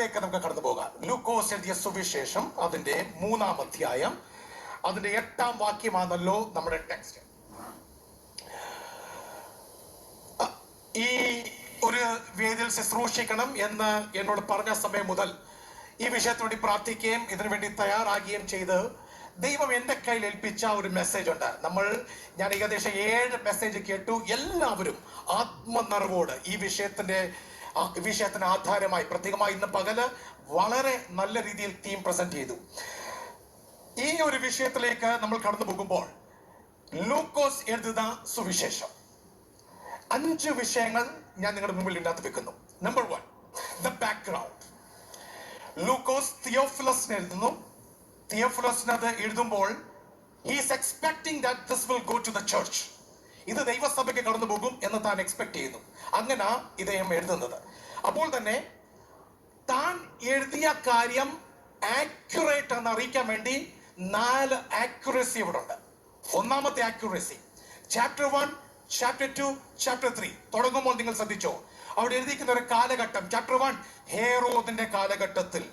ബൈബിളിലേക്ക് നമുക്ക് കടന്നു പോകാം. ലൂക്കോസ് എഴുതിയ സുവിശേഷം അതിന്റെ മൂന്നാം അധ്യായം. അതിന്റെ എട്ടാം വാക്യമാണല്ലോ നമ്മുടെ ടെക്സ്റ്റ് ഈ ഒരു വേദിയിൽ ശുശ്രൂഷിക്കണം എന്ന് എന്നോട് പറഞ്ഞ സമയം മുതൽ ഈ വിഷയത്തിന് വേണ്ടി പ്രാർത്ഥിക്കുകയും ഇതിനു വേണ്ടി തയ്യാറാകുകയും ചെയ്ത് ദൈവം എന്റെ കയ്യിൽ ഏൽപ്പിച്ച ഒരു മെസ്സേജ് ഉണ്ട്. നമ്മൾ ഞാൻ ഏകദേശം ഏഴ് മെസ്സേജ് കേട്ടു. എല്ലാവരും ആത്മനിറവോട് ഈ വിഷയത്തിന്റെ ആ, വിഷയത്തിന് ആധാരമായി പ്രത്യേകമായി ഇന്ന് പകൽ വളരെ നല്ല രീതിയിൽ ടീം പ്രസന്റ് ചെയ്തു. ഈ ഒരു വിഷയത്തിലേക്ക് നമ്മൾ കടന്നു പോകുമ്പോൾ ലൂക്കോസ് എഴുതുന്ന സുവിശേഷം. അഞ്ച് വിഷയങ്ങൾ ഞാൻ നിങ്ങളുടെ മുമ്പിൽ ഇല്ലാത്ത വെക്കുന്നു. Number one the background Lukose Theophilus എഴുതുന്നു. തിയോഫിലസിന് അത് എഴുതുമ്പോൾ he's expecting that this will go to the church ഇത് ദൈവസഭയ്ക്ക് കടന്നു പോകും എന്ന് താൻ എക്സ്പെക്ട് ചെയ്യുന്നു. അങ്ങനെ ഇദ്ദേഹം എഴുതുന്നത്. അപ്പോൾ തന്നെ താൻ എഴുതിയ കാര്യം ആക്യുറേറ്റ് എന്ന് അറിയിക്കാൻ വേണ്ടി നാല് ആക്യുറസി ഇവിടെ ഉണ്ട് ഒന്നാമത്തെ accuracy chapter one chapter two chapter three തുടങ്ങുമ്പോൾ നിങ്ങൾ ശ്രദ്ധിച്ചോ? അവിടെ എഴുതിയിരിക്കുന്ന ഒരു കാലഘട്ടം. ചാപ്റ്റർ വൺ ഹേറോദിന്റെ കാലഘട്ടത്തിൽ.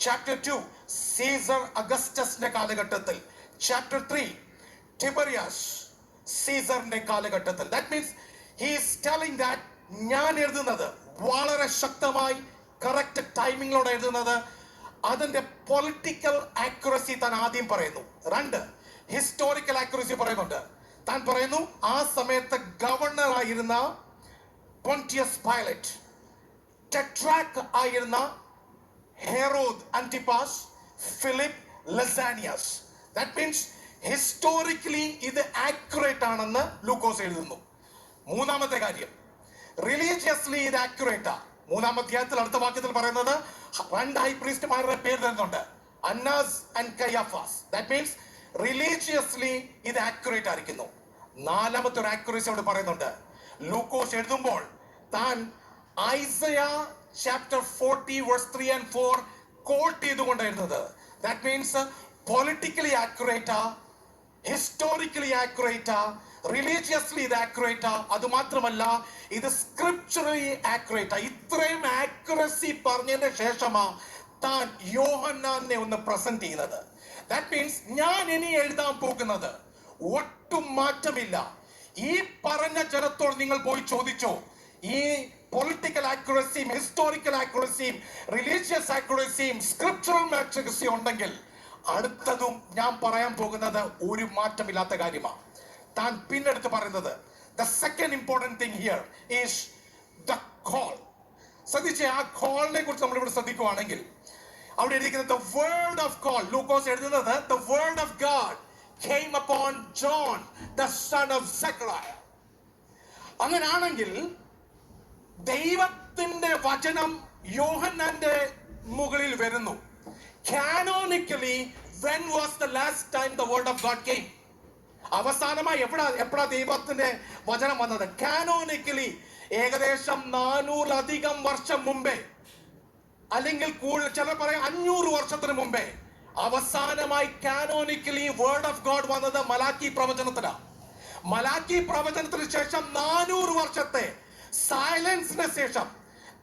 ചാപ്റ്റർ ടു സീസർ അഗസ്റ്റസിന്റെ കാലഘട്ടത്തിൽ. ചാപ്റ്റർ ത്രീ ടിബറിയാസ് സീസറിന്റെ കാലഘട്ടത്തിൽ. That means he's telling that ഞാൻ എഴുതുന്നത് വളരെ ശക്തമായി കറക്റ്റ് ടൈമിങ്ങിലൂടെ എഴുതുന്നത്. അതിന്റെ പൊളിറ്റിക്കൽ ആക്യുറസി താൻ ആദ്യം പറയുന്നു. രണ്ട് ഹിസ്റ്റോറിക്കൽ ആക്യുറസി പറയുന്നുണ്ട്. താൻ പറയുന്നു ആ സമയത്ത് ഗവർണർ ആയിരുന്ന പൊണ്ടിയസ് പൈലറ്റ് ടെട്രാക്ക് ആയിരുന്ന Herod Antipas Philip Lysanias that means historically ഇത് ആക്യുറേറ്റ് ആണെന്ന് ലൂക്കോസ് എഴുതുന്നു. മൂന്നാമത്തെ കാര്യം. റിലീജിയസ്ലി ഇത് ആക്യുറേറ്റാ മൂന്നാം അധ്യായത്തിൽ അടുത്ത വാക്യത്തിൽ പറയുന്നത് രണ്ട് ഹൈ പ്രീസ്റ്റ്മാരുടെ പേര് തരുന്നുണ്ട്. Annas and Caiaphas that means religiously ഇത് ആക്യുറേറ്റ് ആയിരിക്കുന്നു. നാലാമത്തെ ഒരു ആക്യുറേസി അവിടെ പറയുന്നുണ്ട്. ലൂക്കോസ് എഴുതുമ്പോൾ താൻ Isaiah chapter forty verse three and four quote ചെയ്തുകൊണ്ട് എഴുതുന്നത്. ദാറ്റ് മീൻസ് പൊളിറ്റിക്കലി ആക്യുറേറ്റാ ഹിസ്റ്റോറിക്കലി ആക്യുറേറ്റാ റിലീജിയസ്ലി ഇത് ആക്യുറേറ്റാ അത് മാത്രമല്ല ഇത് സ്ക്രിപ്ചറലി ആക്യുറേറ്റാ ഇത്രയും ആക്യുറസി പറഞ്ഞതിന് ശേഷമാ താൻ യോഹന്നാനെ ഒന്ന് പ്രസന്റ് ചെയ്യുന്നത്. ദാറ്റ് മീൻസ് ഞാൻ ഇനി എഴുതാൻ പോകുന്നത്. ഒട്ടും മാറ്റമില്ല. ഈ പറഞ്ഞ ജനത്തോട് നിങ്ങൾ പോയി ചോദിച്ചോ? ഈ പൊളിറ്റിക്കൽ ആക്യുറസിയും ഹിസ്റ്റോറിക്കൽ ആക്യുറസിയും റിലീജിയസ് ആക്യുറസിയും സ്ക്രിപ്ചറൽ ആക്യുറസിയും ഉണ്ടെങ്കിൽ അടുത്തതും ഞാൻ പറയാൻ പോകുന്നത് ഒരു മാറ്റമില്ലാത്ത കാര്യമാണ്. താൻ പിന്നെടുത്ത് പറയുന്നത് the second important thing here is the call ശ്രദ്ധിച്ച് ആ കോളിനെ കുറിച്ച് നമ്മൾ ഇവിടെ ശ്രദ്ധിക്കുവാണെങ്കിൽ അവിടെ എഴുതിക്കുന്നത് ദ വേൾഡ് ഓഫ് കോൾ ലൂക്കോസ് എഴുതുന്നത് the word of God came upon John the son of Zechariah. അങ്ങനാണെങ്കിൽ ദൈവത്തിന്റെ വചനം യോഹന്നാന്റെ മുകളിൽ വരുന്നു. Canonically when was the last time the word of God came അവസാനമായി എപ്പോഴാ എപ്പോഴാ ദൈവത്തിന്റെ വചനം വന്നത്? കാനോണിക്കലി ഏകദേശം നാനൂറിലധികം വർഷം മുമ്പേ. അല്ലെങ്കിൽ കൂടുതൽ ചിലർ പറയാം അഞ്ഞൂറ് വർഷത്തിന് മുമ്പേ. അവസാനമായി കാനോണിക്കലി വേർഡ് ഓഫ് ഗോഡ് വന്നത് മലാക്കി പ്രവചനത്തിനാണ് മലാക്കി പ്രവചനത്തിന് ശേഷം നാനൂറ് വർഷത്തെ സൈലൻസിന് ശേഷം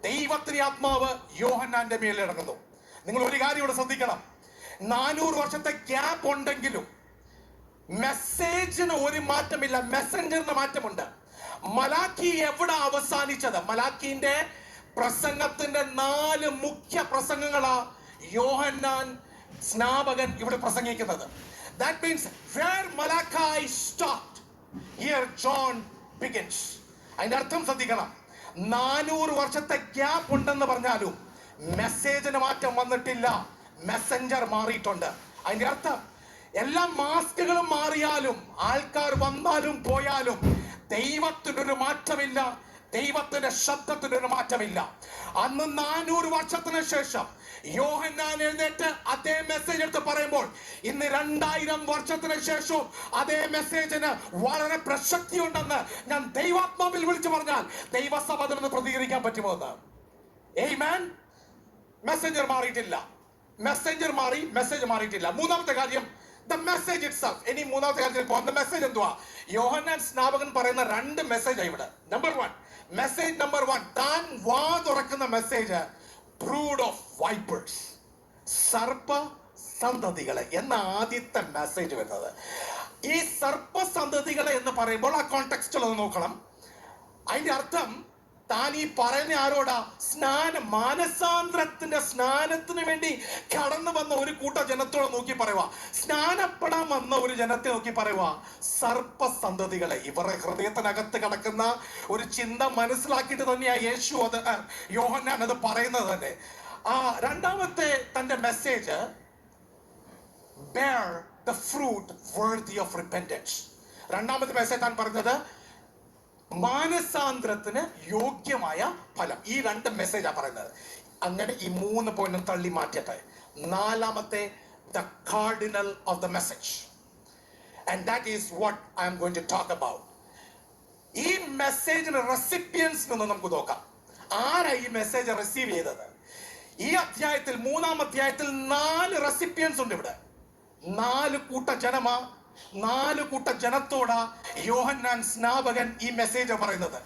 ദൈവത്തിന്റെ ആത്മാവ് യോഹന്നാന്റെ മേലിറങ്ങുന്നു നിങ്ങൾ ഒരു കാര്യം ഇവിടെ ശ്രദ്ധിക്കണം. നാനൂറ് വർഷത്തെ ഗ്യാപ്പ് ഉണ്ടെങ്കിലും മെസ്സേജിന് ഒരു മാറ്റമില്ല മെസ്സഞ്ചറിന് മാറ്റമുണ്ട്. മലാക്കി എവിടെ അവസാനിച്ചത്? മലാക്കിന്റെ പ്രസംഗത്തിന്റെ നാല് മുഖ്യ പ്രസംഗങ്ങളാ യോഹന്നാൻ സ്നാപകൻ ഇവിടെ പ്രസംഗിക്കുന്നത്. That means start here John begins അതിന്റെ അർത്ഥം ശ്രദ്ധിക്കണം. നാനൂറ് വർഷത്തെ ഗ്യാപ്പ് ഉണ്ടെന്ന് പറഞ്ഞാലും മെസ്സേജിന് മാറ്റം വന്നിട്ടില്ല. മെസ്സഞ്ചർ മാറിയിട്ടുണ്ട്. അതിന്റെ അർത്ഥം എല്ലാ മാസ്കുകളും മാറിയാലും ആൾക്കാർ വന്നാലും പോയാലും ദൈവത്തിനൊരു മാറ്റമില്ല. ദൈവത്തിന്റെ ശബ്ദത്തിനൊരു മാറ്റമില്ല. അന്ന് നാനൂറ് വർഷത്തിന് ശേഷം യോഹന്നാൻ എഴുന്നേറ്റ് അതേ മെസ്സേജ് എടുത്ത് പറയുമ്പോൾ ഇന്ന് രണ്ടായിരം വർഷത്തിന് ശേഷവും അതേ മെസ്സേജിന് വളരെ പ്രസക്തി ഉണ്ടെന്ന് ഞാൻ ദൈവാത്മാവിൽ വിളിച്ചു പറഞ്ഞാൽ ദൈവസഭ പ്രതികരിക്കാൻ പറ്റുമോ എന്ന്? ഏയ് മെസ്സഞ്ചർ മാറിയിട്ടില്ല. മെസ്സഞ്ചർ മാറി മെസ്സേജ് മാറിയിട്ടില്ല. മൂന്നാമത്തെ കാര്യം ദ മെസ്സേജ് ഇറ്റ് ഇനി മൂന്നാമത്തെ കാര്യത്തിൽ പോകാം. മെസ്സേജ് എന്തുവാ? യോഹന്നാൻ സ്നാപകൻ പറയുന്ന രണ്ട് മെസ്സേജ് ഇവിടെ. Number one message number one താൻ വാ തുറക്കുന്ന മെസ്സേജ് ബ്രൂഡ് ഓഫ് വൈപ്പേഴ്സ് സർപ്പ സന്തതികളെ. എന്ന ആദ്യത്തെ മെസ്സേജ് വരുന്നത്? ഈ സർപ്പ സന്തതികളെ എന്ന് പറയുമ്പോൾ ആ കോണ്ടെക്സ്റ്റിൽ ഒന്ന് നോക്കണം. അതിന്റെ അർത്ഥം താൻ ഈ പറയുന്ന ആരോടാ? സ്നാനം മാനസാന്തരത്തിന്റെ സ്നാനത്തിന് വേണ്ടി കടന്നു വന്ന ഒരു കൂട്ട ജനത്തോട് നോക്കി പറയുക സ്നാനപ്പെടാൻ വന്ന ഒരു ജനത്തെ നോക്കി പറയുക സർപ്പസന്തതികളെ ഇവരുടെ ഹൃദയത്തിനകത്ത് കിടക്കുന്ന ഒരു ചിന്ത മനസ്സിലാക്കിയിട്ട് തന്നെയാ യേശു അത് യോഹന്നാൻ അത് പറയുന്നത് തന്നെ. ആ രണ്ടാമത്തെ തന്റെ message bear the fruit worthy of repentance. രണ്ടാമത്തെ മെസ്സേജ് താൻ പറഞ്ഞത് മാനസാന്തരത്തിന് യോഗ്യമായ ഫലം. ഈ രണ്ട് മെസ്സേജാണ് പറയുന്നത്. അങ്ങനെ ഈ മൂന്ന് പോയിന്റും തള്ളി മാറ്റട്ടെ. നാലാമത്തെ the cardinal of the message and that is what I am going to talk about ഈ മെസ്സേജിന് റെസിപ്പിയൻസ് നിന്ന് നമുക്ക് നോക്കാം. ആരാ ഈ മെസ്സേജ് റിസീവ് ചെയ്തത്? ഈ അധ്യായത്തിൽ മൂന്നാം അധ്യായത്തിൽ നാല് റെസിപ്പിയൻസ് ഉണ്ട് ഇവിടെ. നാല് കൂട്ട ജനമാ നാല് കൂട്ട ജനത്തോടാ യോഹന്നാൻ സ്നാപകൻ ഈ മെസ്സേജ് പറയുന്നത്.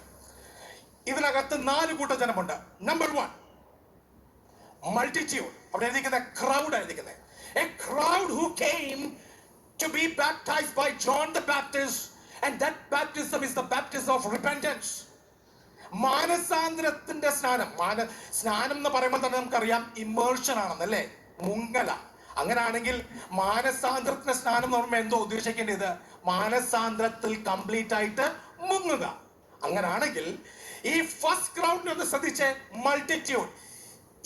ഇതിനകത്ത് നാല് കൂട്ട ജനമുണ്ട്. നമ്പർ വൺ മൾട്ടിറ്റ്യൂഡ് അവിടെ എഴുതിക്കുന്ന crowd എഴുതിക്കുന്നത് a crowd who came to be baptized by John the Baptist and that baptism is the baptism of repentance മാനസാന്തരത്തിന്റെ സ്നാനം. മാന സ്നാനം എന്ന് പറയുമ്പോൾ തന്നെ നമുക്കറിയാം ഇമേർഷൻ ആണെന്നല്ലേ? മുങ്ങല അങ്ങനാണെങ്കിൽ മാനസാന്ദ്രത്തിന് സ്നാനം എന്ന് പറയുമ്പോൾ എന്തോ ഉദ്ദേശിക്കേണ്ടത്? മാനസാന്തരത്തിൽ കംപ്ലീറ്റ് ആയിട്ട് മുങ്ങുക. അങ്ങനാണെങ്കിൽ ഈ ഫസ്റ്റ് ക്രൗഡിനെ ഒന്ന് ശ്രദ്ധിച്ച് മൾട്ടിറ്റ്യൂഡ്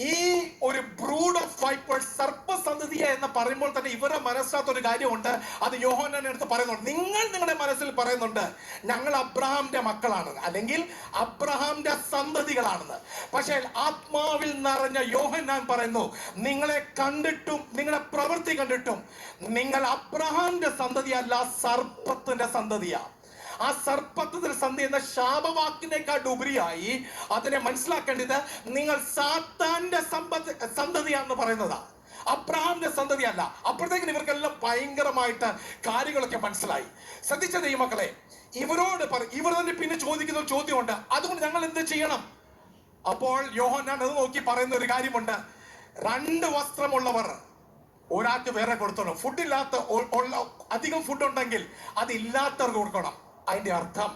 ഈ ഒരു ബ്രൂഡ് ഓഫ് വൈപ്പേഴ്സ് സർപ്പസന്തതിയ എന്ന് പറയുമ്പോൾ തന്നെ ഇവരുടെ മനസ്സിനകത്ത് ഒരു കാര്യമുണ്ട്. അത് യോഹോനെ അടുത്ത് പറയുന്നുണ്ട്. നിങ്ങൾ നിങ്ങളുടെ മനസ്സിൽ പറയുന്നുണ്ട് ഞങ്ങൾ അബ്രഹാമിന്റെ മക്കളാണ്. അല്ലെങ്കിൽ അബ്രഹാമിന്റെ സന്തതികളാണെന്ന്. പക്ഷേ ആത്മാവിൽ നിറഞ്ഞ യോഹന്നാൻ പറയുന്നു നിങ്ങളെ കണ്ടിട്ടും നിങ്ങളുടെ പ്രവൃത്തി കണ്ടിട്ടും നിങ്ങൾ അബ്രഹാമിന്റെ സന്തതിയല്ല സർപ്പത്തിന്റെ സന്തതിയാണ് ആ സർപ്പത്തിന്റെ സന്ധി എന്ന ശാപവാക്കിനേക്കാൾ ഉപരിയായി അതിനെ മനസ്സിലാക്കേണ്ടത് നിങ്ങൾ സാത്താന്റെ സമ്പത്ത് സന്തതിയാണെന്ന് പറയുന്നതാ. അബ്രഹാമിന്റെ സന്തതിയല്ല. അപ്പോഴത്തേക്കും ഇവർക്കെല്ലാം ഭയങ്കരമായിട്ട് കാര്യങ്ങളൊക്കെ മനസ്സിലായി. ശ്രദ്ധിച്ച ദൈവമക്കളെ? ഇവരോട് ഇവർ തന്നെ പിന്നെ ചോദിക്കുന്ന ഒരു ചോദ്യമുണ്ട്. അതുകൊണ്ട് ഞങ്ങൾ എന്ത് ചെയ്യണം? അപ്പോൾ യോഹന്നാൻ അത് നോക്കി പറയുന്ന ഒരു കാര്യമുണ്ട്. രണ്ട് വസ്ത്രമുള്ളവർ ഒരാൾക്ക് വേറെ കൊടുത്തോണം ഫുഡ് ഇല്ലാത്ത ഉ- അധികം ഫുഡ് ഉണ്ടെങ്കിൽ അത് ഇല്ലാത്തവർക്ക് കൊടുക്കണം. അതിന്റെ അർത്ഥം.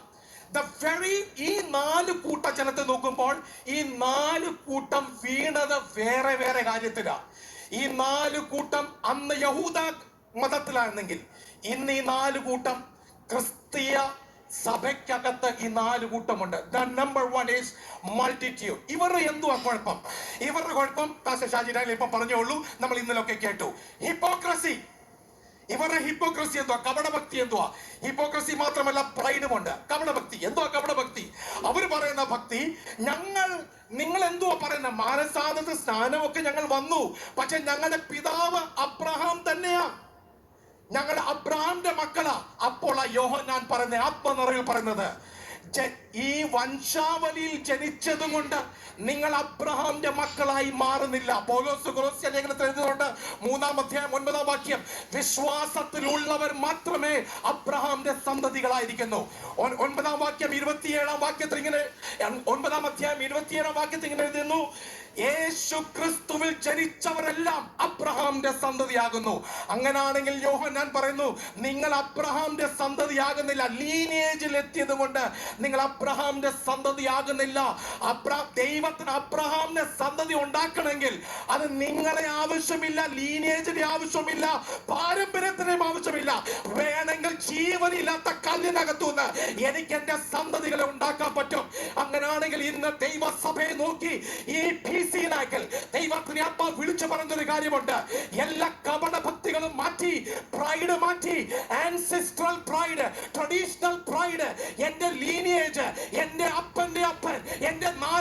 ദ വെറി ഈ നാല് കൂട്ട ജനത്തെ നോക്കുമ്പോൾ ഈ നാല് കൂട്ടം വീണത് വേറെ വേറെ കാര്യത്തിലാ. ഈ നാല് കൂട്ടം അന്ന് യഹൂദ മതത്തിലാണെങ്കിൽ ഇന്ന് ഈ നാല് കൂട്ടം ക്രിസ്തീയ സഭയ്ക്കകത്ത് ഈ നാല് കൂട്ടമുണ്ട്. The number one is multitude ഇവരുടെ എന്തുവാ കുഴപ്പം? ഇവരുടെ കുഴപ്പം കാശ ഷാജി ഡാനിൽ ഇപ്പം പറഞ്ഞോളൂ നമ്മൾ ഇന്നലൊക്കെ കേട്ടു. ഹിപ്പോക്രസി ഇവരുടെ ഹിപ്പോക്രസി എന്തുവാ? കപടഭക്തി എന്തുവാ? ഹിപ്പോക്രസി മാത്രമല്ല പ്രൈഡും പ്രൈഡുമുണ്ട് കപടഭക്തി. എന്തുവാ കപടഭക്തി? അവർ പറയുന്ന ഭക്തി ഞങ്ങൾ നിങ്ങൾ എന്തുവാ പറയുന്ന? മാനസാദത്ത് സ്നാനമൊക്കെ ഞങ്ങൾ വന്നു. പക്ഷെ ഞങ്ങളുടെ പിതാവ് അബ്രഹാം തന്നെയാ. ഞങ്ങളുടെ അബ്രഹാമിന്റെ മക്കളാ. അപ്പോൾ ആ യോഹൻ ഞാൻ പറയുന്ന ആത്മനിറവിൽ പറയുന്നത്. ഈ വംശാവലിയിൽ ജനിച്ചത് കൊണ്ട് നിങ്ങൾ അബ്രഹാമിന്റെ മക്കളായി മാറുന്നില്ല. പൗലോസ് മൂന്നാം അധ്യായം ഒൻപതാം വാക്യം വിശ്വാസത്തിലുള്ളവർ മാത്രമേ അബ്രഹാമിന്റെ സന്തതികളായിരിക്കുന്നു. ഒൻ- ഒൻപതാം വാക്യം ഇരുപത്തിയേഴാം വാക്യത്തിൽ ഇങ്ങനെ ഒൻപതാം അധ്യായം ഇരുപത്തിയേഴാം വാക്യത്തിൽ ഇങ്ങനെ എഴുതുന്നു യേശു ക്രിസ്തുവിൽ ജനിച്ചവരെല്ലാം അബ്രഹാമിന്റെ സന്തതിയാകുന്നു. അങ്ങനാണെങ്കിൽ യോഹന്നാൻ പറയുന്നു നിങ്ങൾ അബ്രഹാമിന്റെ സന്തതിയാകുന്നില്ല. ലീനേജിൽ എത്തിയത് കൊണ്ട് നിങ്ങൾ അബ്രഹാമിന്റെ സന്തതിയാകുന്നില്ല. അബ്രാ ദൈവത്തിന് അബ്രഹാമിന്റെ സന്തതി ഉണ്ടാക്കണമെങ്കിൽ അത് നിങ്ങളെ ആവശ്യമില്ല ലീനേജിന്റെ ആവശ്യമില്ല പാരമ്പര്യത്തിന്റെയും ആവശ്യമില്ല. വേണമെങ്കിൽ ജീവനില്ലാത്ത കല്ലിനകത്തുനിന്ന് എനിക്ക് എന്റെ സന്തതികളെ ഉണ്ടാക്കാൻ പറ്റും. അങ്ങനാണെങ്കിൽ ഇന്ന് ദൈവസഭയെ നോക്കി ഈ പി സിയിലാക്കൽ ദൈവത്തിന് ആത്മാ വിളിച്ചു പറഞ്ഞൊരു കാര്യമുണ്ട്. എല്ലാ കപട ഭക്തികളും മാറ്റി പ്രൈഡ് മാറ്റി. ആൻസിസ്ട്രൽ പ്രൈഡ് ട്രഡീഷണൽ പ്രൈഡ് എന്റെ ലീനിയേജ് എന്റെ എന്റെ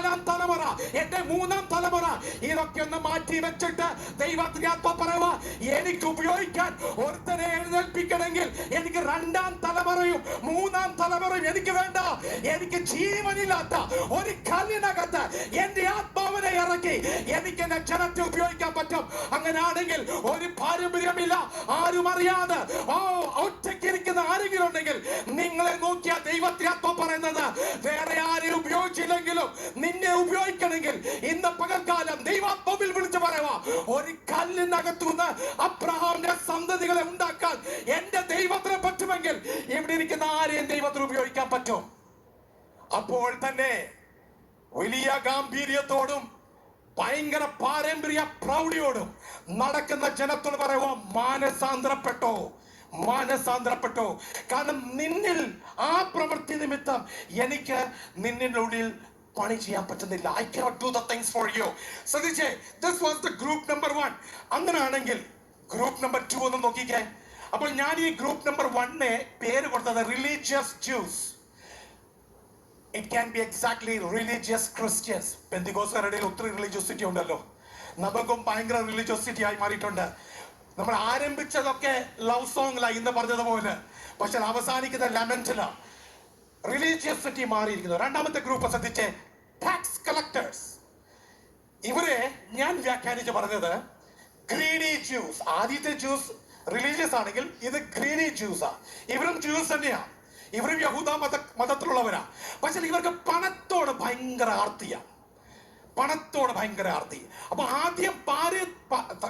നാലാം തലമുറ എന്റെ മൂന്നാം തലമുറ ഇതൊക്കെ ഒന്ന് മാറ്റി വെച്ചിട്ട് ദൈവത്തിന് അപ്പ പറയുക എനിക്ക് ഉപയോഗിക്കാൻ ഒരുത്തനെ എഴുന്നേൽപ്പിക്കണമെങ്കിൽ എനിക്ക് രണ്ടാം തലമുറയും മൂന്നാം തലമുറയും എനിക്ക് വേണ്ട. എനിക്ക് ജീവനില്ലാത്ത ഒരു കല്ലിനകത്ത് എന്റെ ആത്മാവിനെ ഇറക്കി എനിക്ക് എന്റെ ജനത്തെ ഉപയോഗിക്കാൻ പറ്റും. അങ്ങനെയാണെങ്കിൽ ഒരു പാരമ്പര്യമില്ല ആരും അറിയാതെ. ഓ ഒറ്റയ്ക്ക് ഇരിക്കുന്ന ആരെങ്കിലും ഉണ്ടെങ്കിൽ നിങ്ങളെ നോക്കിയ ദൈവത്തിനത്വം പറയുന്നത് വേറെ ആരെയും ഉപയോഗിച്ചില്ലെങ്കിലും നിന്നെ ഉപയോഗിക്കണമെങ്കിൽ ഇന്ന് പകൽക്കാലം ദൈവാത്മാവിൽ വിളിച്ചു പറയുക ഒരു കല്ലിനകത്തു നിന്ന് അബ്രഹാമിന്റെ സന്തതികളെ ഉണ്ടാക്കാൻ എന്റെ ദൈവത്തിന് പറ്റുമെങ്കിൽ ഇവിടെ ഇരിക്കുന്ന ആരെയും ദൈവത്തിന് ഉപയോഗിക്കാൻ പറ്റും. അപ്പോൾ തന്നെ വലിയ ഗാംഭീര്യത്തോടും ഭയങ്കര പാരമ്പര്യ പ്രൗഢിയോടും നടക്കുന്ന ജനത്തോട് പറയുക മാനസാന്തരപ്പെട്ടോ മാനസാന്തരപ്പെട്ടോ. കാരണം നിന്നിൽ ആ പ്രവൃത്തി നിമിത്തം എനിക്ക് നിന്നിനുള്ളിൽ പണി ചെയ്യാൻ പറ്റുന്നില്ല. I cannot do the things for you ശ്രദ്ധിച്ചേ this was the group number one അങ്ങനെയാണെങ്കിൽ ഗ്രൂപ്പ് നമ്പർ ടു ഒന്ന് നോക്കിക്കേ. അപ്പോൾ ഞാൻ ഈ ഗ്രൂപ്പ് നമ്പർ വണ്ണിനെ പേര് കൊടുത്തത് religious Jews it can be exactly religious Christians പെന്തികോസുകാരുടെ ഒത്തിരി റിലീജിയോസിറ്റി ഉണ്ടല്ലോ. നമുക്കും ഭയങ്കര റിലീജിയോസിറ്റി ആയി മാറിയിട്ടുണ്ട്. നമ്മൾ ആരംഭിച്ചതൊക്കെ ലവ് സോങ്ങിലാണ് ഇന്ന് പറഞ്ഞതുപോലെ. പക്ഷെ അവസാനിക്കുന്ന ലെമന്റില റിലീജിയസിറ്റി മാറിയിരിക്കുന്നു. രണ്ടാമത്തെ ഗ്രൂപ്പ് ശ്രദ്ധിച്ച് ടാക്സ് കളക്ടേഴ്സ് ഇവരെ ഞാൻ വ്യാഖ്യാനിച്ച് പറഞ്ഞത് ഗ്രീഡി ജ്യൂസ് ആദ്യത്തെ ജ്യൂസ് റിലീജിയസ് ആണെങ്കിൽ ഇത് ഗ്രീഡി ജ്യൂസാ ഇവരും ജ്യൂസ് തന്നെയാ. ഇവരും യഹൂദ മത മതത്തിലുള്ളവരാ. പക്ഷെ ഇവർക്ക് പണത്തോട് ഭയങ്കര ആർത്തിയാ. പണത്തോട് ഭയങ്കര ആർത്തി. അപ്പൊ ആദ്യം പാര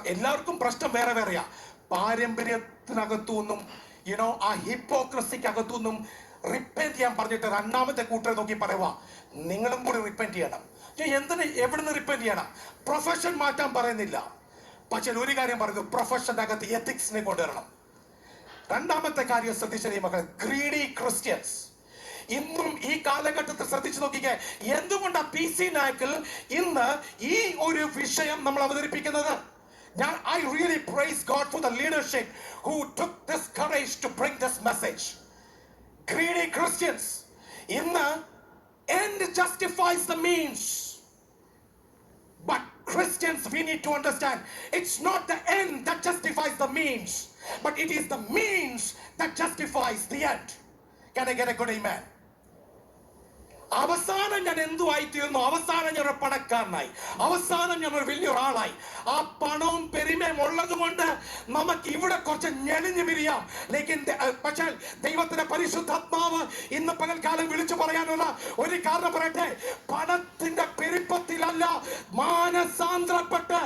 എല്ലാവർക്കും പ്രശ്നം വേറെ വേറെയാ. പാരമ്പര്യത്തിനകത്തുനിന്നും യുനോ ആ ഹിപ്പോക്രസിക്കകത്തുനിന്നും റിപ്പന്റ് ചെയ്യാൻ പറഞ്ഞിട്ട് രണ്ടാമത്തെ കൂട്ടരെ നോക്കി പറയുക നിങ്ങളും കൂടി റിപ്പന്റ് ചെയ്യണം. ഞാൻ എന്തിന് എവിടുന്ന് റിപ്പന്റ് ചെയ്യണം? പ്രൊഫഷൻ മാറ്റാൻ പറയുന്നില്ല. പക്ഷെ ഒരു കാര്യം പറയുന്നു പ്രൊഫഷന്റെ അകത്ത് എത്തിക്സിനെ കൊണ്ടുവരണം. രണ്ടാമത്തെ കാര്യം ശ്രദ്ധിച്ചത് മക്കൾ ഗ്രീഡി ക്രിസ്ത്യൻസ് ഇന്നും ഈ കാലഘട്ടത്തിൽ ശ്രദ്ധിച്ചു നോക്കിക്കേ എന്തുകൊണ്ടാ പി സി നായക്കിൽ ഇന്ന് ഈ ഒരു വിഷയം നമ്മൾ അവതരിപ്പിക്കുന്നത്? ഞാൻ I really praise God for the leadership who took this courage to bring this message Greedy Christians in end justifies the means But Christians, we need to understand it's not the end that justifies the means, but it is the means that justifies the end. Can I get a good amen? അവസാനം ഞാൻ എന്തുമായി തീർന്നു അവസാനം ഞാൻ ഒരു പണക്കാരനായി. അവസാനം ഞാൻ ഒരു വലിയൊരാളായി. ആ പണവും പെരുമയും ഉള്ളത് കൊണ്ട് നമുക്ക് ഇവിടെ കുറച്ച് ഞെളിഞ്ഞു പിരിയാം. ലേക്കിൻ പക്ഷേ ദൈവത്തിന്റെ പരിശുദ്ധാത്മാവ് ഇന്ന് പകൽക്കാലം വിളിച്ചു പറയാനുള്ള ഒരു കാരണം പറയട്ടെ. പണത്തിന്റെ പെരുപ്പത്തിലല്ല മാനസാന്തരപ്പെട്ട്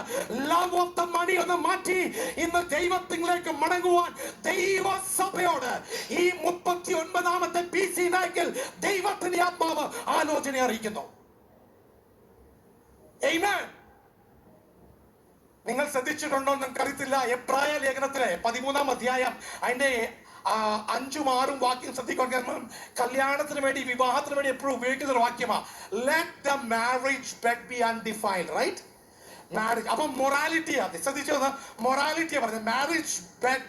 ദ മണി ഒന്ന് മാറ്റി ഇന്ന് ദൈവത്തിലേക്ക് മടങ്ങുവാൻ ദൈവസഭയോട് ഈ മുപ്പത്തി ഒൻപതാമത്തെ പി സി നായ്ക്കൽ ദൈവത്തിന്റെ ആത്മാവ് ആലോചന അറിയിക്കുന്നു. നിങ്ങൾ ശ്രദ്ധിച്ചിട്ടുണ്ടോ എന്ന് അറിയത്തില്ല എബ്രായ ലേഖനത്തിലെ പതിമൂന്നാം അധ്യായം അതിന്റെ അഞ്ചും ആറും വാക്യം ശ്രദ്ധിക്കാൻ കല്യാണത്തിന് വേണ്ടി വിവാഹത്തിന് വേണ്ടി എപ്പോഴും ഉപയോഗിക്കുന്ന ഒരു വാക്യമാണ് let the marriage bed be undefiled right marriage അപ്പൊ മൊറാലിറ്റി അത് ശ്രദ്ധിച്ചു മൊറാലിറ്റിയാ പറഞ്ഞത്. മാരേജ്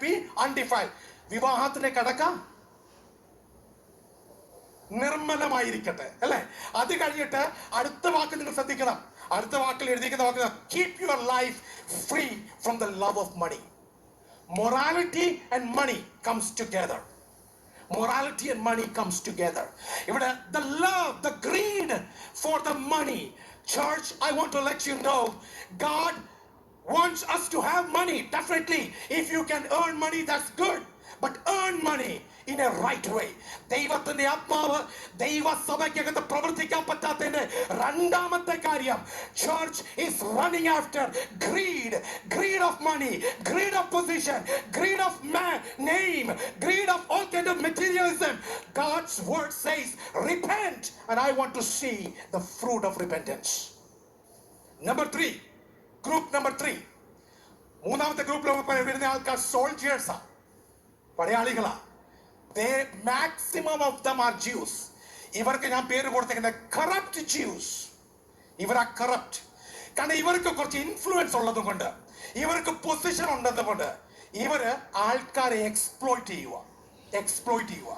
ബി അൺഡിഫൈൻഡ് വിവാഹത്തിന്റെ കടക്ക. നിർമ്മലമായിരിക്കട്ടെ. അല്ലെ? അത് കഴിഞ്ഞിട്ട് അടുത്ത വാക്ക് നിങ്ങൾ ശ്രദ്ധിക്കണം. അടുത്ത വാക്കിൽ എഴുതിയിരിക്കുന്ന വാക്ക് keep your life free from the love of money morality and money comes together morality and money comes together. ഇവിടെ the love the greed for the money church i want to let you know god wants us to have money definitely. If you can earn money that's good. But earn money in a right way. ദൈവത്തിന്റെ ആത്മാവ് ദൈവസഭയ്ക്കകത്ത് പ്രവർത്തിക്കാൻ പറ്റാത്തതിന്റെ രണ്ടാമത്തെ കാര്യം church is running after greed greed of money greed of position greed of name greed of all kind of materialism. God's word says repent and i want to see the fruit of repentance. Number 3 group number 3 മൂന്നാമത്തെ ഗ്രൂപ്പിൽ വരുന്ന ആൾക്കാർ സോൾജിയേഴ്സാ പടയാളികളാ. Maximum of them are Jews ഇവർക്ക് ഞാൻ പേര് കൊടുത്തേക്കുന്നത് corrupt juice ഇവർ ആ കറപ്റ്റ് കാരണം ഇവർക്ക് കുറച്ച് ഇൻഫ്ലുവൻസ് ഉള്ളത് കൊണ്ട് ഇവർക്ക് പൊസിഷൻ ഉള്ളത് കൊണ്ട് ഇവർ ആൾക്കാരെ എക്സ്പ്ലോയിറ്റ് ചെയ്യുക എക്സ്പ്ലോയിറ്റ് ചെയ്യുക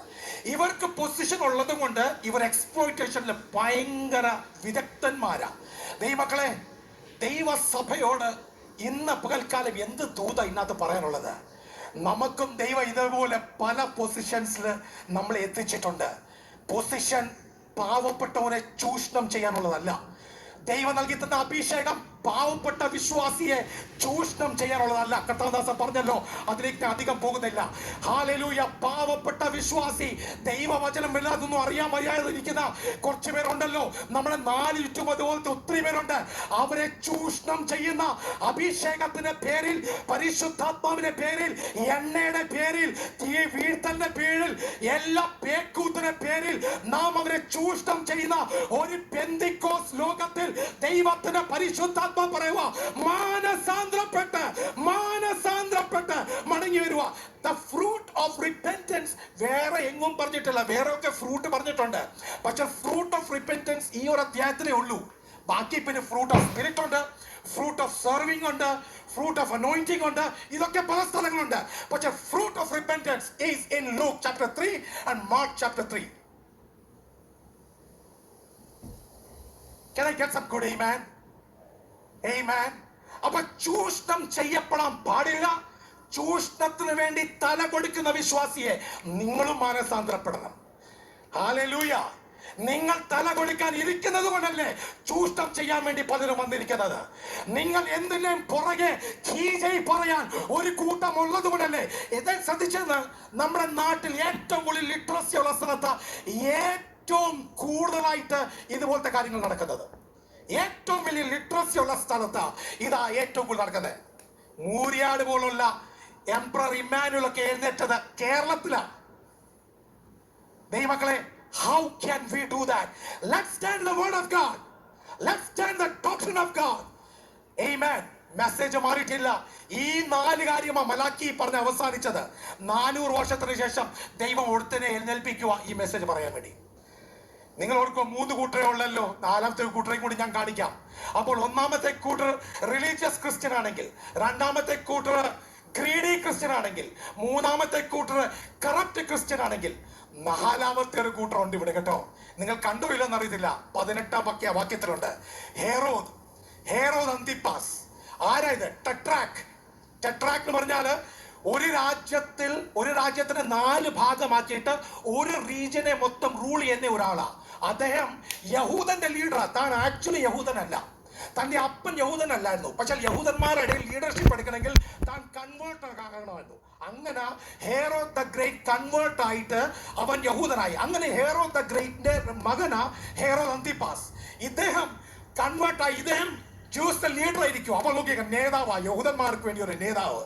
ഇവർക്ക് പൊസിഷൻ ഉള്ളത് കൊണ്ട് ഇവർ എക്സ്പ്ലോയിറ്റേഷനിൽ ഭയങ്കര വിദഗ്ധന്മാരാ. ദൈവക്കളെ ദൈവസഭയോട് ഇന്ന് പകൽക്കാലം എന്ത് ദൂത ഇന്നത്ത് പറയാനുള്ളത്? നമുക്കും ദൈവം ഇതേപോലെ പല പൊസിഷൻസിൽ നമ്മൾ എത്തിച്ചിട്ടുണ്ട്. പൊസിഷൻ പാവപ്പെട്ടവരെ ചൂഷണം ചെയ്യാനുള്ളതല്ല. ദൈവം നൽകി തന്ന അഭിഷേകം പാവപ്പെട്ട വിശ്വാസിയെ ചൂഷണം ചെയ്യാനുള്ളതല്ല. കർത്താദാസൻ പറഞ്ഞല്ലോ അതിലേക്ക് അധികം പോകുന്നില്ല. ഹാലലൂയ പാവപ്പെട്ട വിശ്വാസി ദൈവവചനം ഇല്ലാതൊന്നും അറിയാൻ വയ്യാതിരിക്കുന്ന കുറച്ച് പേരുണ്ടല്ലോ. നമ്മുടെ നാല് ചുറ്റും അതുപോലത്തെ ഒത്തിരി പേരുണ്ട്. അവരെ ചൂഷണം ചെയ്യുന്ന അഭിഷേകത്തിന്റെ പേരിൽ പരിശുദ്ധാത്മാവിന്റെ പേരിൽ എണ്ണയുടെ പേരിൽ തീ വീഴ്ത്തലിന്റെ പേരിൽ എല്ലാ പേക്കൂത്തിന്റെ പേരിൽ നാം അവരെ ചൂഷണം ചെയ്യുന്ന ഒരു പെന്തിക്കോസ് ലോകത്തിൽ ദൈവത്തിന്റെ പരിശുദ്ധാത്മ പറയുക മാനസാന്തരപ്പെട്ട് മാനസാന്തരപ്പെട്ട് മടങ്ങി വരുക ദ ഫ്രൂട്ട് ഓഫ് റിപ്പന്റൻസ് വേറെ എങ്ങും പറഞ്ഞിട്ടില്ല. വേറെ ഒക്കെ ഫ്രൂട്ട് പറഞ്ഞിട്ടുണ്ട്. പക്ഷെ ഫ്രൂട്ട് ഓഫ് റിപ്പന്റൻസ് ഈ ഒരു അധ്യായത്തിലേ ഉള്ളൂ. ബാക്കി പിന്നെ ഫ്രൂട്ട് ഓഫ് സ്പിരിറ്റ് ഉണ്ട് ഫ്രൂട്ട് ഓഫ് സെർവിംഗ് ഉണ്ട് ഫ്രൂട്ട് ഓഫ് അനോയിന്റിംഗ് ഉണ്ട്. ഇതൊക്കെ പല സ്ഥലങ്ങളുണ്ട്. പക്ഷെ fruit of repentance is in Luke chapter three and Mark chapter three Can I get some good amen? അപ്പൊ ചൂഷണം ചെയ്യപ്പെടാൻ പാടില്ല. ചൂഷണത്തിന് വേണ്ടി തല കൊടുക്കുന്ന വിശ്വാസിയെ നിങ്ങളും മാനസാന്തരപ്പെടണം. ഹാലലൂയ നിങ്ങൾ തല കൊടുക്കാൻ ഇരിക്കുന്നത് കൊണ്ടല്ലേ ചൂഷണം ചെയ്യാൻ വേണ്ടി പലരും വന്നിരിക്കുന്നത്. നിങ്ങൾ എന്തിനേയും പുറകെ കീജയി പറയാൻ ഒരു കൂട്ടം ഉള്ളത് കൊണ്ടല്ലേ? ഇത് ശ്രദ്ധിച്ചത് നമ്മുടെ നാട്ടിൽ ഏറ്റവും കൂടുതൽ ലിറ്ററസി ഉള്ള സ്ഥലത്ത് ഏറ്റവും കൂടുതലായിട്ട് ഇതുപോലത്തെ കാര്യങ്ങൾ നടക്കുന്നത്. ഏറ്റവും വലിയ ലിറ്ററസി ഉള്ള സ്ഥലത്ത് ഇതാ ഏറ്റവും കൂടുതൽ നടക്കുന്നത്. മൂരിയാട് പോലുള്ള എംപ്രർ ഇമ്മാനുവൽ എഴുന്നേറ്റത് കേരളത്തിലാണ് ദൈവമക്കളെ how can we do that let stand the word of God let stand the doctor of God amen message മാറിയിട്ടില്ല. ഈ നാല് കാര്യമാ മലാക്കി പറഞ്ഞ് അവസാനിച്ചത്. നാനൂറ് വർഷത്തിന് ശേഷം ദൈവം ഒടുത്തിനെ എഴുന്നേൽപ്പിക്കുക ഈ മെസ്സേജ് പറയാൻ വേണ്ടി. നിങ്ങൾ ഓർക്കും മൂന്ന് കൂട്ടരേ ഉള്ളല്ലോ. നാലാമത്തെ കൂട്ടരെ കൂടി ഞാൻ കാണിക്കാം. അപ്പോൾ ഒന്നാമത്തെ കൂട്ടർ റിലീജിയസ് ക്രിസ്ത്യൻ ആണെങ്കിൽ രണ്ടാമത്തെ കൂട്ടർ ക്രീഡി ക്രിസ്ത്യൻ ആണെങ്കിൽ മൂന്നാമത്തെ കൂട്ടർ കറപ്റ്റ് ക്രിസ്ത്യൻ ആണെങ്കിൽ നാലാമത്തെ ഒരു കൂട്ടർ ഉണ്ട് ഇവിടെ കേട്ടോ. നിങ്ങൾ കണ്ടു ഇല്ലെന്ന് അറിയത്തില്ല പതിനെട്ടാം പക്കിയ വാക്യത്തിലുണ്ട്. ഹേറോദ് ഹേറോദ് അന്തിപ്പാസ്. ആരായത്? ടെട്രാക്ക് ടെട്രാക്ക് എന്ന് പറഞ്ഞാൽ ഒരു രാജ്യത്തിൽ ഒരു രാജ്യത്തിന് നാല് ഭാഗമാക്കിയിട്ട് ഒരു റീജിയനെ മൊത്തം റൂൾ ചെയ്യുന്ന ഒരാളാ. അദ്ദേഹം യഹൂദന്റെ ലീഡറാണ് താൻ ആക്ച്വലി യഹൂദനല്ല. തന്റെ അപ്പൻ യഹൂദനല്ലായിരുന്നു. പക്ഷെ യഹൂദന്മാരുടെ ഇടയിൽ ലീഡർഷിപ്പ് എടുക്കണമെങ്കിൽ താൻ കൺവേർട്ട് ആകണമായിരുന്നു അങ്ങനെ ഹേറോ ദ ഗ്രേറ്റ് കൺവേർട്ട് ആയിട്ട് അവൻ യഹൂദനായി. അങ്ങനെ ഹേറോ ദ ഗ്രേറ്റിന്റെ മകനാ ഹേറോ അന്തിപ്പാസ്. ഇദ്ദേഹം കൺവേർട്ടായി ഇദ്ദേഹം ജ്യൂസ് ലീഡർ ആയിരിക്കും. അപ്പോൾ നോക്കിയ നേതാവാ. യഹൂദന്മാർക്ക് വേണ്ടി ഒരു നേതാവ്.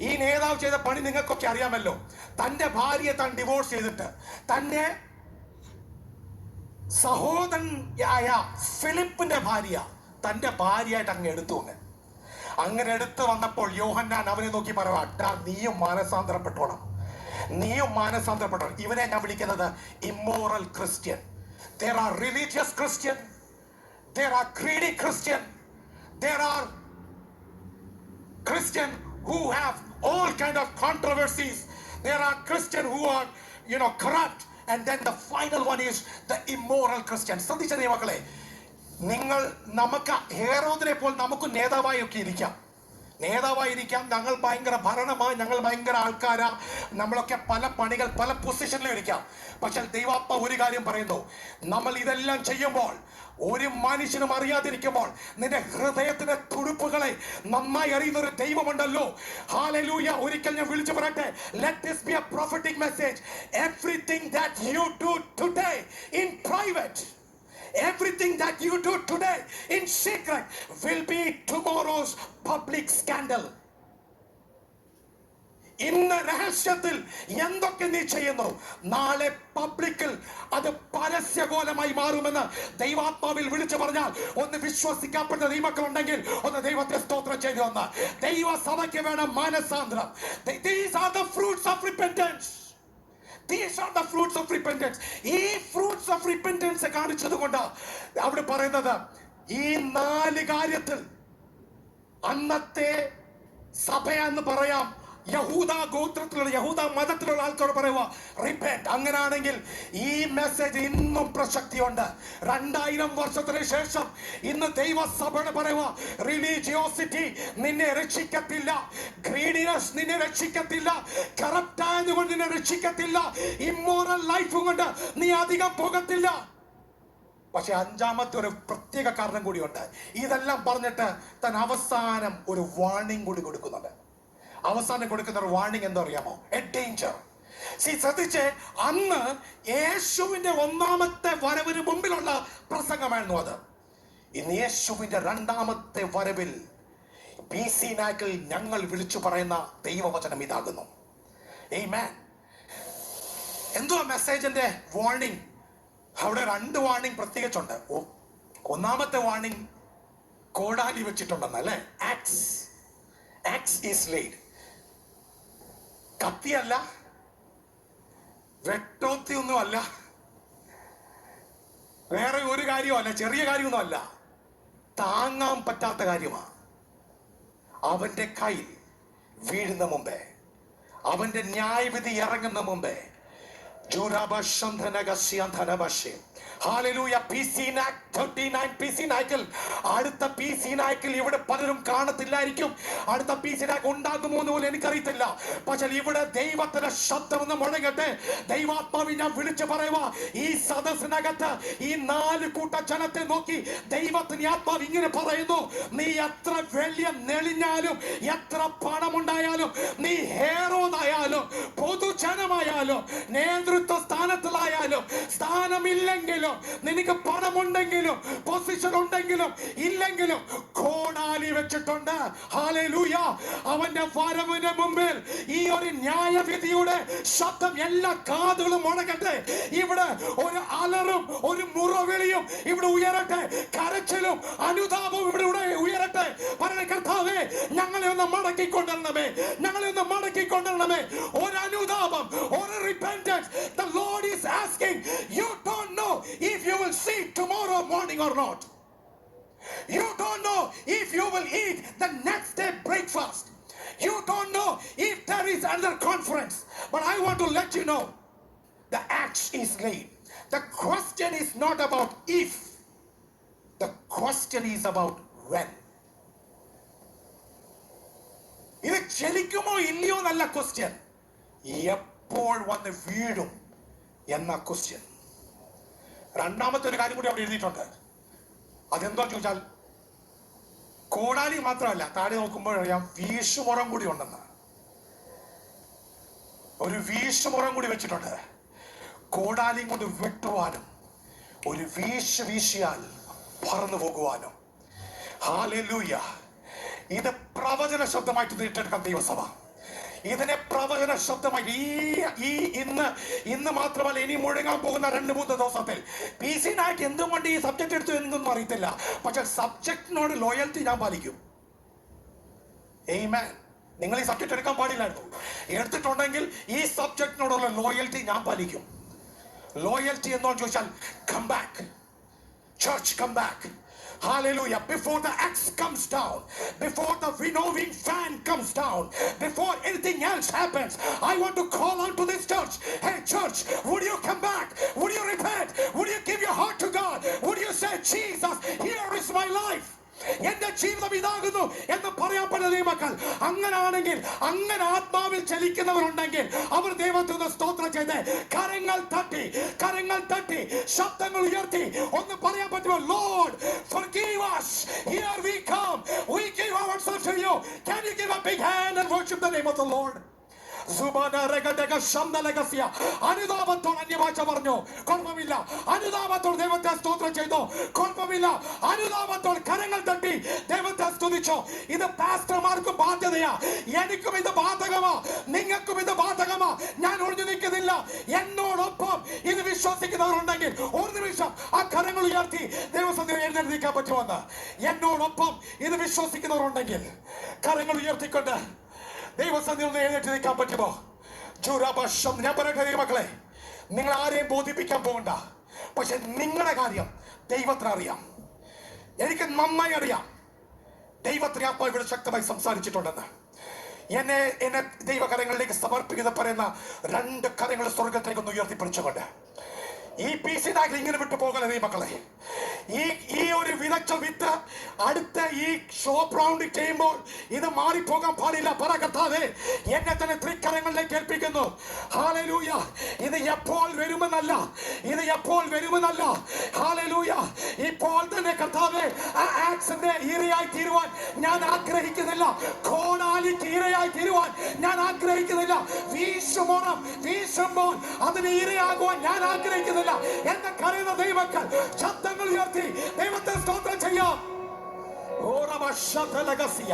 ഈ നേതാവ് ചെയ്ത പണി നിങ്ങൾക്കൊക്കെ അറിയാമല്ലോ. തന്റെ ഭാര്യയെ താൻ ഡിവോഴ്സ് ചെയ്തിട്ട്. തന്നെ സഹോദരൻ ആയ ഫിലിപ്പിന്റെ ഭാര്യ തന്റെ ഭാര്യയായിട്ട് അങ്ങ് എടുത്തു വന്നെ. അങ്ങനെ എടുത്തു വന്നപ്പോൾ യോഹന്നാൻ അവനെ നോക്കി പറയാം നീയും മാനസാന്തരപ്പെട്ടോണം. നീയും മാനസാന്തരപ്പെട്ടോ ഇവനെ ഞാൻ വിളിക്കുന്നത് immoral Christian there are religious Christian there are greedy Christian there are Christian who have all kind of controversies there are Christian who are you know corrupt And then the final one is the immoral Christian. ശ്രദ്ധിച്ച മക്കളെ നിങ്ങൾ നമുക്ക് ഹേറോദിനെ പോൽ നമുക്ക് നേതാവായി ഒക്കെ ഇരിക്കാം. നേതാവായിരിക്കാം. ഞങ്ങൾ ഭയങ്കര ഭരണമാ ഞങ്ങൾ ഭയങ്കര ആൾക്കാരാ. നമ്മളൊക്കെ പല പണികൾ പല പൊസിഷനിലും ഇരിക്കാം. പക്ഷെ ദൈവാപ്പ ഒരു കാര്യം പറയുന്നു. നമ്മൾ ഇതെല്ലാം ചെയ്യുമ്പോൾ ഒരു മനുഷ്യനും അറിയാതിരിക്കുമ്പോൾ നിന്റെ ഹൃദയത്തിന്റെ തുടുപ്പുകളെ നന്നായി അറിയുന്ന ഒരു ദൈവമുണ്ടല്ലോ. ഹാലലൂയ ഒരിക്കൽ ഞാൻ വിളിച്ചു പറയട്ടെ. Let this be a prophetic message everything that you do today in private Everything that you do today in secret will be tomorrow's public scandal. ഇന്ന് രഹസ്യത്തിൽ എന്തൊക്കെ നീ ചെയ്യുന്നു? നാളെ പബ്ലിക്കിൽ അത് പരസ്യകോലമായി മാറുമെന്ന് ദൈവാത്മാവിൽ വിളിച്ചു പറഞ്ഞാൽ ഒന്ന് വിശ്വസിക്കപ്പെട്ട ദൈവക്കളുണ്ടെങ്കിൽ ഒന്ന് ദൈവത്തെ സ്തോത്രം ചെയ്തു വന്ന ദൈവ ദൈവസഭയ്ക്ക് വേണം മാനസാന്തരം. These are the fruits of repentance these are the fruits of repentance ഈ ഫ്രൂട്ട്സ് ഓഫ് റിപ്പന്റൻസ് കാണിച്ചത് കൊണ്ട് അവിടെ പറയുന്നത് ഈ നാല് കാര്യത്തിൽ അന്നത്തെ സഭയെന്ന് പറയാം യഹൂദ ഗോത്രത്തിലുള്ള യഹൂദ മതത്തിലുള്ള ആൾക്കാർ പറയുക റിപ്പേറ്റ് അങ്ങനാണെങ്കിൽ ഈ മെസ്സേജ് ഇന്നും പ്രസക്തിയുണ്ട്. രണ്ടായിരം വർഷത്തിന് ശേഷം ഇന്ന് ദൈവസഭയുടെ പറയുക റിലീജിയോസിറ്റി നിന്നെ രക്ഷിക്കത്തില്ല. ഗ്രീഡിനസ് നിന്നെ രക്ഷിക്കത്തില്ല. കറപ്റ്റ് ആയതുകൊണ്ട് നിന്നെ രക്ഷിക്കത്തില്ല. ഇമ്മോറൽ ലൈഫ് കൊണ്ട് നീ അധികം പോകത്തില്ല. പക്ഷെ അഞ്ചാമത്തെ ഒരു പ്രത്യേക കാരണം കൂടിയുണ്ട്. ഇതെല്ലാം പറഞ്ഞിട്ട് തൻ അവസാനം ഒരു വാർണിംഗ് കൂടി കൊടുക്കുന്നുണ്ട്. അവസാനം കൊടുക്കുന്ന ഒരു വാർണിംഗ് എന്താ അറിയാമോ? എ ഡേഞ്ചർ സി ശ്രദ്ധിച്ച് അന്ന് യേശുവിന്റെ ഒന്നാമത്തെ വരവിന് മുമ്പിലുള്ള പ്രസംഗമായിരുന്നു അത്. ഇന്ന് യേശുവിന്റെ രണ്ടാമത്തെ വരവിൽ പി സി നാക്കിൽ ഞങ്ങൾ വിളിച്ചു പറയുന്ന ദൈവവചനം ഇതാകുന്നു. എന്തോ മെസ്സേജിന്റെ വാർണിംഗ് അവിടെ രണ്ട് വാർണിംഗ് പ്രത്യേകിച്ചുണ്ട്. ഒന്നാമത്തെ വാർണിംഗ് കോടാലി വെച്ചിട്ടുണ്ടെന്നല്ലേ? ആക്സ് ആക്സ് ഈസ് ലെയ്ഡ് കത്തിയല്ല വെട്ടോത്തി ഒന്നും അല്ല. വേറെ ഒരു കാര്യമല്ല ചെറിയ കാര്യമൊന്നും അല്ല. താങ്ങാൻ പറ്റാത്ത കാര്യമാണ് അവന്റെ കൈ വീഴുന്ന മുമ്പേ അവന്റെ ന്യായവിധി ഇറങ്ങുന്ന മുമ്പേ ജൂരാബന്ധനകസ്യന്ധനപശ്യം അടുത്ത പി സി നാക്കിൽ ഇവിടെ പലരും കാണത്തില്ലായിരിക്കും. അടുത്ത പി സി നായ്ക്ക് ഉണ്ടാകുമോ എന്ന് പോലും എനിക്കറിയത്തില്ല. പക്ഷെ ഇവിടെ ദൈവത്തിന്റെ ശബ്ദം ഒന്ന് മുഴങ്ങട്ടെ. ദൈവാത്മാവി ഞാൻ വിളിച്ചു പറയുക ഈ സദസ്സിനകത്ത് ഈ നാല് കൂട്ട ജനത്തെ നോക്കി ദൈവത്തിന് ആത്മാവ് ഇങ്ങനെ പറയുന്നു. നീ എത്ര വലിയ നെളിഞ്ഞാലും എത്ര പണമുണ്ടായാലും നീ ഹേറോന്നായാലും പൊതുജനമായാലും നേതൃത്വ സ്ഥാനത്തിലായാലും സ്ഥാനമില്ലെങ്കിലും നിനക്ക് പണമുണ്ടെങ്കിലും പൊസിഷൻ ഉണ്ടെങ്കിലും ഇല്ലെങ്കിലും കോടാലി വെച്ചിട്ടുണ്ട്. അവന്റെ വരവിന് മുമ്പിൽ ഈ ഒരു ന്യായവിധിയുടെ ശബ്ദം എല്ലാ കാതുകളും മുടങ്ങട്ടെ ഇവിടെ ഒരു അലറും ഒരു മുറവിളിയും ഇവിടെ ഉയരട്ടെ. കരച്ചിലും അനുതാപവും ഇവിടെ ഉയരട്ടെ. പറഞ്ഞ കർത്താവേ ഞങ്ങളെ ഒന്ന് മടക്കിക്കൊണ്ടിരണമേ ഞങ്ങളെ ഒന്ന് മടക്കിക്കൊണ്ടിരണമേ ഒരു അനുതാപം ഒരു repentance the lord is asking you don't know if you will see tomorrow morning or not. you don't know if you will eat the next day breakfast you don't know if there is another conference but i want to let you know the axe is laid the question is not about if the question is about when ഇത് ചലിക്കുമോ ഇല്ലയോ എന്നല്ല question എപ്പോൾ വന്ന് വീഴും എന്ന question രണ്ടാമത്തെ ഒരു കാര്യം കൂടി അവിടെ എഴുതിയിട്ടുണ്ട് അതെന്തോ ചോദിച്ചാൽ കോടാലി മാത്രമല്ല താഴെ നോക്കുമ്പോഴറിയാം വീശുമുറം കൂടി ഉണ്ടെന്ന്. ഒരു വീശുമുറം കൂടി വെച്ചിട്ടുണ്ട്. കോടാലി കൊണ്ട് വെട്ടുവാനും ഒരു വീശ് വീശിയാൽ പറന്നു പോകുവാനും. ഹാലൂയ ഇത് പ്രവചന ശബ്ദമായിട്ട് നീട്ടെടുക്കാം ദൈവസഭ ഇതിനെ പ്രവചന ശബ്ദമായി. ഈ ഈ ഇന്ന് ഇന്ന് മാത്രമല്ല ഇനി മുഴങ്ങാൻ പോകുന്ന രണ്ട് മൂന്ന് ദിവസത്തിൽ. പി സി നായ്ക്ക് എന്തുകൊണ്ട് ഈ സബ്ജക്ട് എടുത്തു എന്നൊന്നും അറിയത്തില്ല. പക്ഷെ സബ്ജക്റ്റിനോട് ലോയൽറ്റി ഞാൻ പാലിക്കും. എയ്മാൻ നിങ്ങൾ ഈ സബ്ജക്ട് എടുക്കാൻ പാടില്ലായിരുന്നു. എടുത്തിട്ടുണ്ടെങ്കിൽ ഈ സബ്ജക്റ്റിനോടുള്ള ലോയൽറ്റി ഞാൻ പാലിക്കും. ലോയൽറ്റി എന്നോ ചോദിച്ചാൽ come back church come back. Hallelujah. Before the axe comes down, before the winnowing fan comes down, before anything else happens, I want to call on to this church. Hey, church, would you come back? Would you repent? Would you give your heart to God? Would you say, Jesus, here is my life? എന്റെ ജീവിതം ഇതാകുന്നു എന്ന് പറയാൻ മക്കൾ. അങ്ങനാണെങ്കിൽ അങ്ങനെ ആത്മാവിൽ ചലിക്കുന്നവരുണ്ടെങ്കിൽ അവർ ദൈവത്തിന് സ്തോത്രം ചെയ്ത്. കരങ്ങൾ തട്ടി കരങ്ങൾ തട്ടി ശബ്ദങ്ങൾ ഉയർത്തി. ഒന്ന് പറയാൻ പറ്റുമോ? Lord forgive us. Here we come. We give ourselves to you. Can you give a big hand and worship the name of the Lord. അനുതാപത്തോട് അന്യഭാഷ പറഞ്ഞു. കുഴപ്പമില്ല. അനുതാപത്തോട് ദൈവത്തെ സ്തോത്രം ചെയ്തു. കുഴപ്പമില്ല. അനുതാപത്തോട് കരങ്ങൾ തട്ടി ദൈവത്തെ സ്തുതിച്ചു. ഇത് പാസ്റ്റർമാർക്കും ബാധ്യതയാ. എനിക്കും ഇത് ബാധകമാ. നിങ്ങൾക്കും ഇത് ബാധകമാ. ഞാൻ ഒഴിഞ്ഞു നിൽക്കുന്നില്ല. എന്നോടൊപ്പം ഇത് വിശ്വസിക്കുന്നവരുണ്ടെങ്കിൽ ഒരു നിമിഷം ആ കരങ്ങൾ ഉയർത്തി ദൈവസന്ധി എഴുന്നേൽക്കാൻ പറ്റുമെന്ന്. എന്നോടൊപ്പം ഇത് വിശ്വസിക്കുന്നവരുണ്ടെങ്കിൽ കരങ്ങൾ ഉയർത്തിക്കൊണ്ട് ദൈവസന്ധി ഒന്ന് എഴുന്നേറ്റ് നിൽക്കാൻ പറ്റുമോ? ചൂരാപക്ഷം. ഞാൻ പറയട്ടെ മക്കളെ നിങ്ങൾ ആരെയും ബോധിപ്പിക്കാൻ പോകണ്ട. പക്ഷെ നിങ്ങളുടെ കാര്യം ദൈവത്തിന് അറിയാം. എനിക്ക് നന്നായി അറിയാം. ദൈവത്തിന് അപ്പ ഇവിടെ ശക്തമായി സംസാരിച്ചിട്ടുണ്ടെന്ന്. എന്നെ എന്നെ ദൈവകരങ്ങളിലേക്ക് സമർപ്പിക്കുന്ന പറയുന്ന രണ്ട് കരങ്ങൾ സ്വർഗത്തേക്ക് ഒന്ന് ഉയർത്തിപ്പിടിച്ചുകൊണ്ട്. ഈ പി സി നായകൻ ഇങ്ങനെ വിട്ടു പോകല നീ മക്കളെ? ഈ ഈ ഒരു വിതച്ച വിത്ത് അടുത്ത ഈ ഷോപ്പ് റൗണ്ട് ചെയ്യുമ്പോൾ ഇത് മാറിപ്പോകാൻ പാടില്ല. പറ കർത്താവേ എന്നെ തന്നെ തൃക്കരങ്ങളിലേക്ക് ഏൽപ്പിക്കുന്നു. ഹാലലൂയ ഇത് എപ്പോൾ വരുമെന്നല്ല. ഇത് എപ്പോൾ വരുമെന്നല്ല. ഹാലലൂയ ഇപ്പോൾ തന്നെ കർത്താവേ ആ ആക്സിന്റെ ഇരയായി തീരുവാൻ ഞാൻ ആഗ്രഹിക്കുന്നില്ല. കോണാലി ഇരയായി തീരുവാൻ ഞാൻ ആഗ്രഹിക്കുന്നില്ല. വീശുമോണം വീശുമ്പോൾ അതിന് ഇരയാകുവാൻ ഞാൻ ആഗ്രഹിക്കുന്നില്ല. എന്നെ കരയുന്ന ദൈവക്കൾ ശബ്ദങ്ങൾ ഉയർത്തി ദൈവത്തെ സ്തോത്രം ചെയ്യാം. ഓരവ ശതലകസിയ